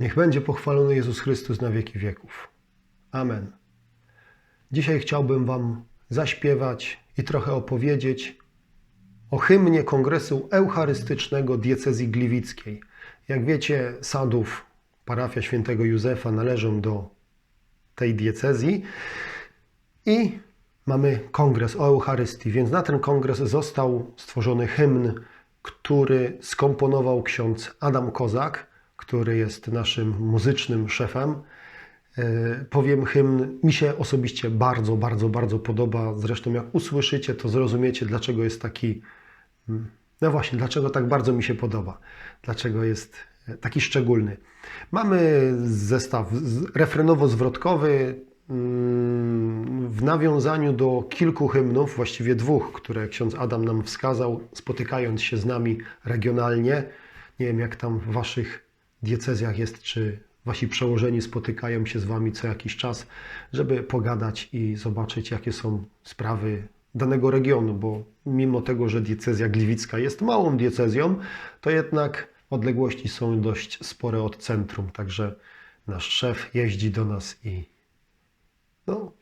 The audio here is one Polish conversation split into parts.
Niech będzie pochwalony Jezus Chrystus na wieki wieków. Amen. Dzisiaj chciałbym Wam zaśpiewać i trochę opowiedzieć o hymnie Kongresu Eucharystycznego Diecezji Gliwickiej. Jak wiecie, Sadów, parafia świętego Józefa należą do tej diecezji i mamy kongres o Eucharystii, więc na ten kongres został stworzony hymn, który skomponował ksiądz Adam Kozak, który jest naszym muzycznym szefem. E, Powiem, hymn mi się osobiście bardzo, bardzo, bardzo podoba. Zresztą, jak usłyszycie, to zrozumiecie, dlaczego jest taki. mm, No właśnie, dlaczego tak bardzo mi się podoba. Dlaczego jest e, taki szczególny. Mamy zestaw refrenowo-zwrotkowy mm, w nawiązaniu do kilku hymnów, właściwie dwóch, które ksiądz Adam nam wskazał, spotykając się z nami regionalnie. Nie wiem, jak tam w waszych diecezjach jest, czy wasi przełożeni spotykają się z wami co jakiś czas, żeby pogadać i zobaczyć, jakie są sprawy danego regionu, bo mimo tego, że diecezja gliwicka jest małą diecezją, to jednak odległości są dość spore od centrum, także nasz szef jeździ do nas i no,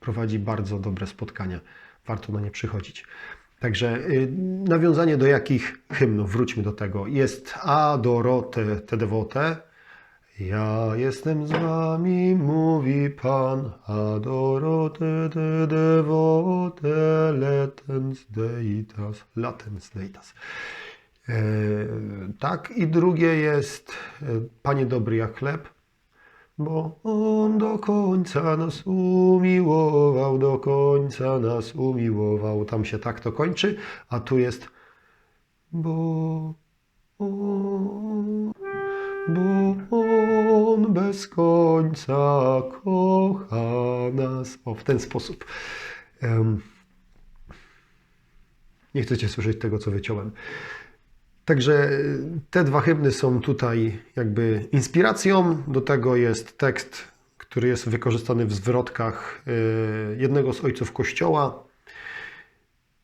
prowadzi bardzo dobre spotkania. Warto na nie przychodzić. Także y, nawiązanie do jakich hymnów, wróćmy do tego. Jest Adorote te devote. Ja jestem z wami, mówi Pan, Adorote te devote, latens deitas, latens deitas. E, tak, i drugie jest e, Panie dobry jak chleb, bo On do końca nas umiłował, do końca nas umiłował. Tam się tak to kończy, a tu jest bo On, bo On bez końca kocha nas. O, w ten sposób. Em, nie chcecie słyszeć tego, co wyciąłem. Także y, te dwa hymny są tutaj jakby inspiracją. Do tego jest tekst, który jest wykorzystany w zwrotkach y, jednego z ojców Kościoła,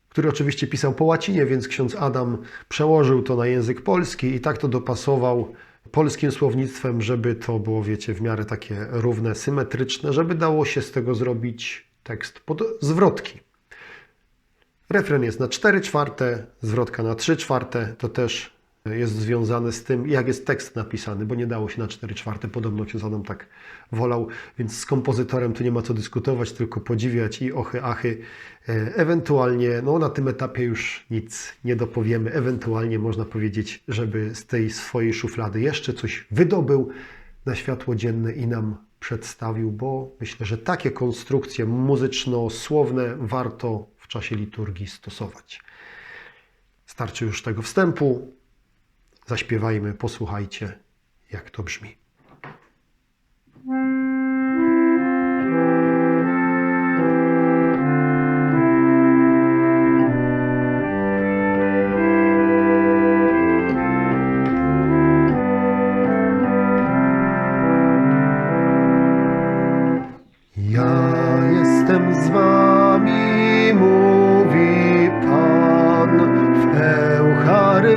który oczywiście pisał po łacinie, więc ksiądz Adam przełożył to na język polski i tak to dopasował polskim słownictwem, żeby to było, wiecie, w miarę takie równe, symetryczne, żeby dało się z tego zrobić tekst pod zwrotki. Refren jest na 4 czwarte, zwrotka na 3 czwarte. To też jest związane z tym, jak jest tekst napisany, bo nie dało się na 4 czwarte. Podobno ksiądz Adam tak wolał, więc z kompozytorem tu nie ma co dyskutować, tylko podziwiać i ochy, achy. E, Ewentualnie, no na tym etapie już nic nie dopowiemy. Ewentualnie można powiedzieć, żeby z tej swojej szuflady jeszcze coś wydobył na światło dzienne i nam przedstawił, bo myślę, że takie konstrukcje muzyczno-słowne warto w czasie liturgii stosować. Starczy już tego wstępu. Zaśpiewajmy, posłuchajcie, jak to brzmi.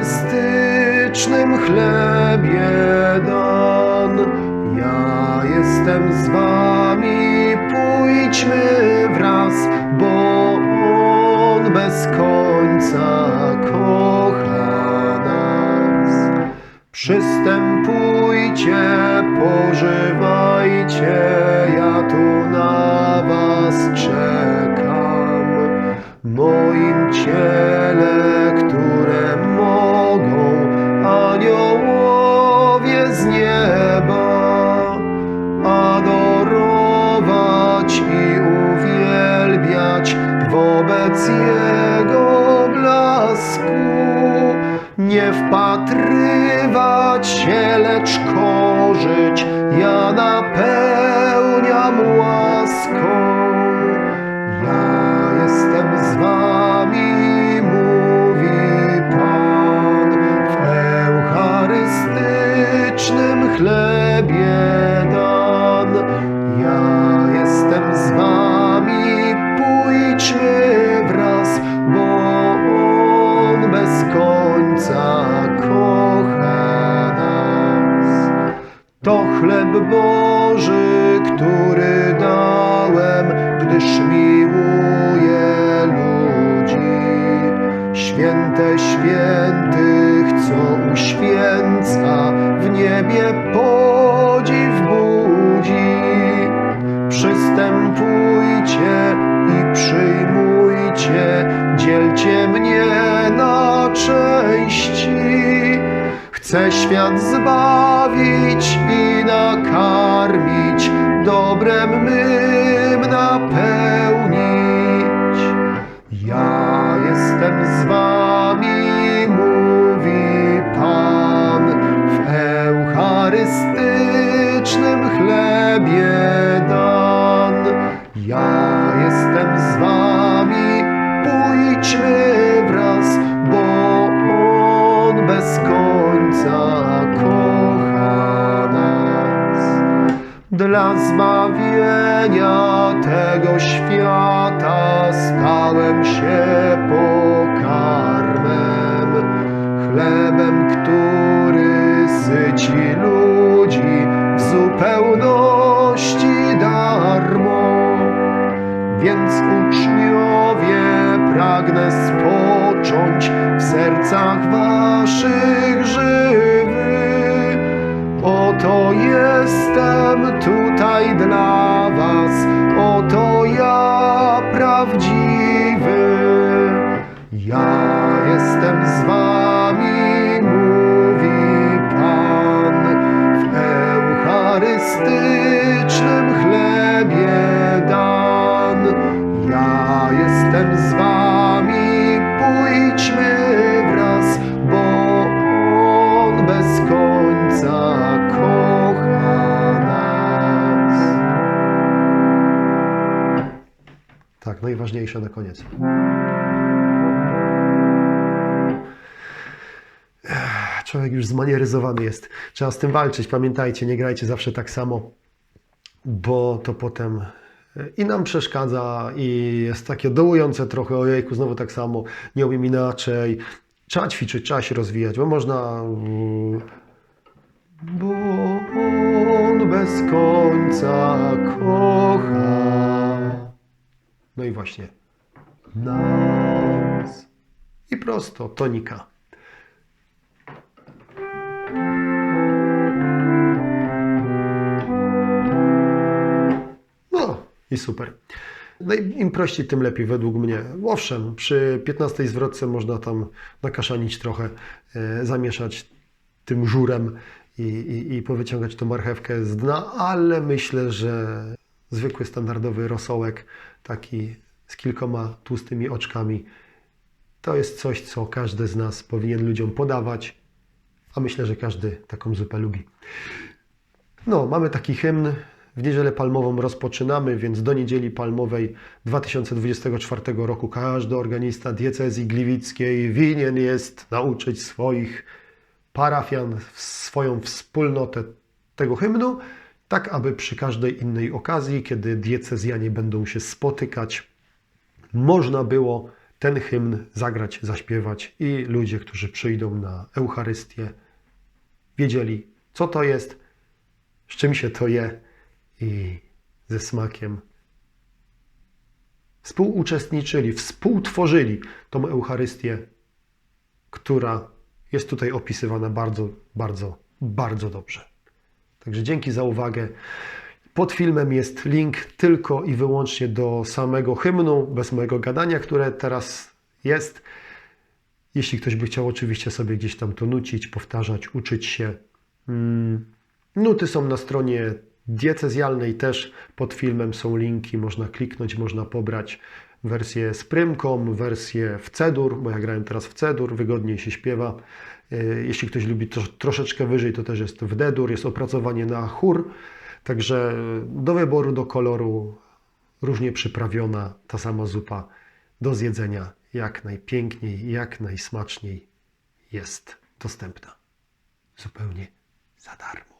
Eucharystycznym chlebie dan. Ja jestem z wami, pójdźmy wraz, bo On bez końca kocha nas. Przystępujcie, pożywajcie, ja tu na was czekam. Moim ciele, które Nie wpatrywać się, lecz korzyć, ja napełniam w niebie podziw budzi. Przystępujcie i przyjmujcie, dzielcie mnie na części. Chcę świat zbawić i nakarmić, dobrem mym Ja jestem z wami, pójdźmy wraz, bo On bez końca kocha nas. Dla zbawienia tego świata stałem się pokarmem, chlebem, który syci ludzi w zupełności Więc uczniowie pragnę spocząć w sercach waszych żywy. Oto jestem tutaj dla was, oto ja prawdziwy. Ja jestem z wami, mówi Pan, w eucharystycznym najważniejsze na koniec. Człowiek już zmanieryzowany jest. Trzeba z tym walczyć. Pamiętajcie, nie grajcie zawsze tak samo, bo to potem e, i nam przeszkadza, i jest takie dołujące trochę. Ojejku, znowu tak samo, nie umiem inaczej. Trzeba ćwiczyć, trzeba się rozwijać, bo można. Bo on bez końca kocha. No i właśnie nas. I prosto, tonika. No i super. No im prościej, tym lepiej według mnie. Owszem, przy 15 zwrotce można tam nakaszanić trochę, e, zamieszać tym żurem i, i, i powyciągać tą marchewkę z dna, ale myślę, że zwykły, standardowy rosołek, taki z kilkoma tłustymi oczkami, to jest coś, co każdy z nas powinien ludziom podawać, a myślę, że każdy taką zupę lubi. No, mamy taki hymn. W niedzielę palmową rozpoczynamy, więc do niedzieli palmowej 2024 roku każdy organista diecezji gliwickiej winien jest nauczyć swoich parafian, swoją wspólnotę tego hymnu, tak aby przy każdej innej okazji, kiedy diecezjanie będą się spotykać, można było ten hymn zagrać, zaśpiewać i ludzie, którzy przyjdą na Eucharystię, wiedzieli, co to jest, z czym się to je i ze smakiem współuczestniczyli, współtworzyli tą Eucharystię, która jest tutaj opisywana bardzo, bardzo, bardzo dobrze. Także dzięki za uwagę. Pod filmem jest link tylko i wyłącznie do samego hymnu, bez mojego gadania, które teraz jest. Jeśli ktoś by chciał oczywiście sobie gdzieś tam to nucić, powtarzać, uczyć się. Mm, Nuty są na stronie diecezjalnej też. Pod filmem są linki, można kliknąć, można pobrać wersję z prymką, wersję w cedur, bo ja grałem teraz w cedur, wygodniej się śpiewa. Y, Jeśli ktoś lubi tro, troszeczkę wyżej, to też jest w D-dur, jest opracowanie na chór. Także do wyboru, do koloru, różnie przyprawiona ta sama zupa do zjedzenia jak najpiękniej, jak najsmaczniej jest dostępna. Zupełnie za darmo.